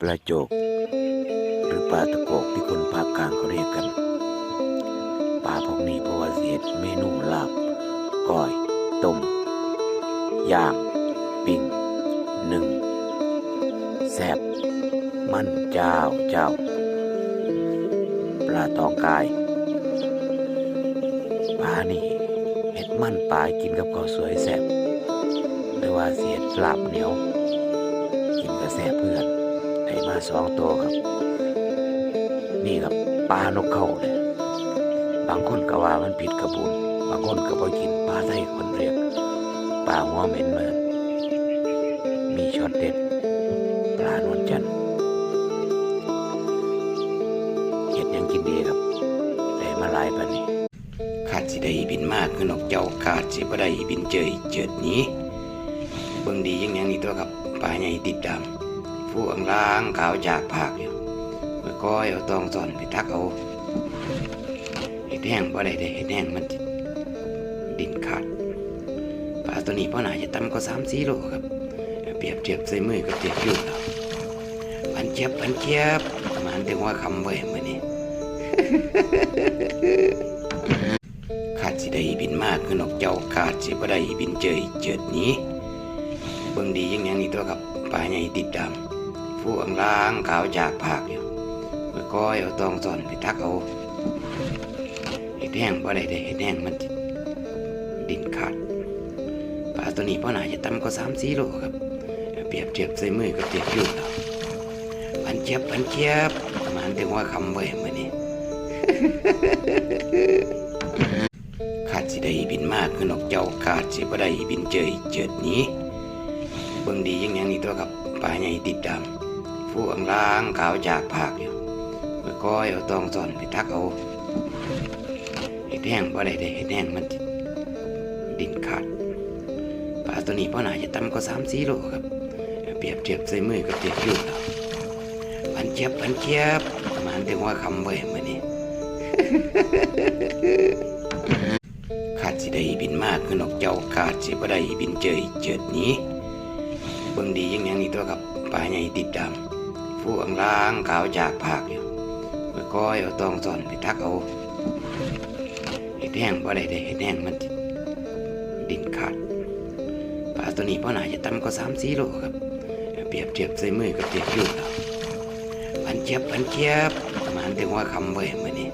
ปลาโจก หรือปลาตะโกกที่คนภาคกลางเขาเรียกกันปลาพวกนี้เพราะว่าเสียดเมนูลาบก้อยต้มย่างปิ้งหนึ่งแซบมันเจ้าเจ้า ปลาตองกายปลานี่เห็ดมันปลากินกับข้าวสวยแซบหรือว่าเสียดลาบเหนียวกินกระแสเพื่อน ได้มาสองตัวครับ นี่ครับปลานกเขาเลยบางคนก็ว่ามันผิดกระบุนบางคนก็บ่กินปลาไทยคนเรียกปลาหัวเหม็นเหมือนมีช็อตเด็ดปลานวลจันทร์เห็ดยังกินดีครับได้มาหลายปันนี้ขาดสิได้บินมากคือนกเจ้าขาดสิบ่ได้บินเจยเจิดนี้เบิ่งดียังยังนี่ตัวครับปลาใหญ่ติดดำ ผู้อังล้างขาวจากภาคอยู่เมื่อก้อยเอาตองซ่อนไปทักเอาเห็ดแห้งบ่ได้เด้เห็ดแห้งมันดินขาดปลาตัวนี้พ่อหนาจะต่ำกว่าสามสี่โลครับ เปรียบเทียบใส่มือกับเทียบยูดแล้วพันเจี๊ยบพันเจี๊ยบประมาณถึงว่าคำเว้ยมื่อนี้ขาดสิได้บินมากคือนกเจ้าขาดสิบ่ได้บินเจยเจิดนี้เบิ่งดียังยังนี่ตัวครับปลาใหญ่ติดดำ ผู้อังล้างขาวจากภาคอยู่เมื่อก้อยเอาตองซ่อนไปทักเอาเห็ดแห้งบ่ได้เด้เห็ดแห้งมันดินขาดปลาตัวนี้พ่อหนาจะต่ำกว่าสามสี่โลครับ เปรียบเทียบใส่มือกับเทียบยูดแล้วพันเจี๊ยบพันเจี๊ยบประมาณถึงว่าคำเว้ยมื่อนี้ขาดสิได้บินมากคือนกเจ้าขาดสิบ่ได้บินเจยเจิดนี้เบิ่งดียังยังนี่ตัวครับปลาใหญ่ติดดำ ผู้อังล้างขาวจากภาคอยู่เมื่อก้อยเอาตองซ่อนไปทักเอาเห็ดแห้งบ่ได้เด้เห็ดแห้งมันดินขาดปลาตัวนี้พ่อหนาจะต่ำกว่าสามสี่โลครับเปรียบเทียบใส่มือกับเทียบยูดแล้วพันเจี๊ยบพันเจี๊ยบประมาณถึงว่าคำเว้ยมื่อนี้ขาดสิได้บินมากคือนกเจ้าขาดสิบ่ได้บินเจยเจิดนี้เบิ่งดียังยังนี่ตัวครับปลาใหญ่ติดดำ ผู้อังล้างขาวจากภาคอยู่เมื่อก้อยเอาตองซ่อนไปทักเอาเห็ดแห้งบ่ได้เด้เห็ดแห้งมันดินขาดปลาตัวนี้พ่อหนาจะต่ำกว่าสามสี่โลครับ เปรียบเทียบใส่มือกับเทียบยูดแล้วพันเจี๊ยบพันเจี๊ยบประมาณถึงว่าคำเว้ยมื่อนี้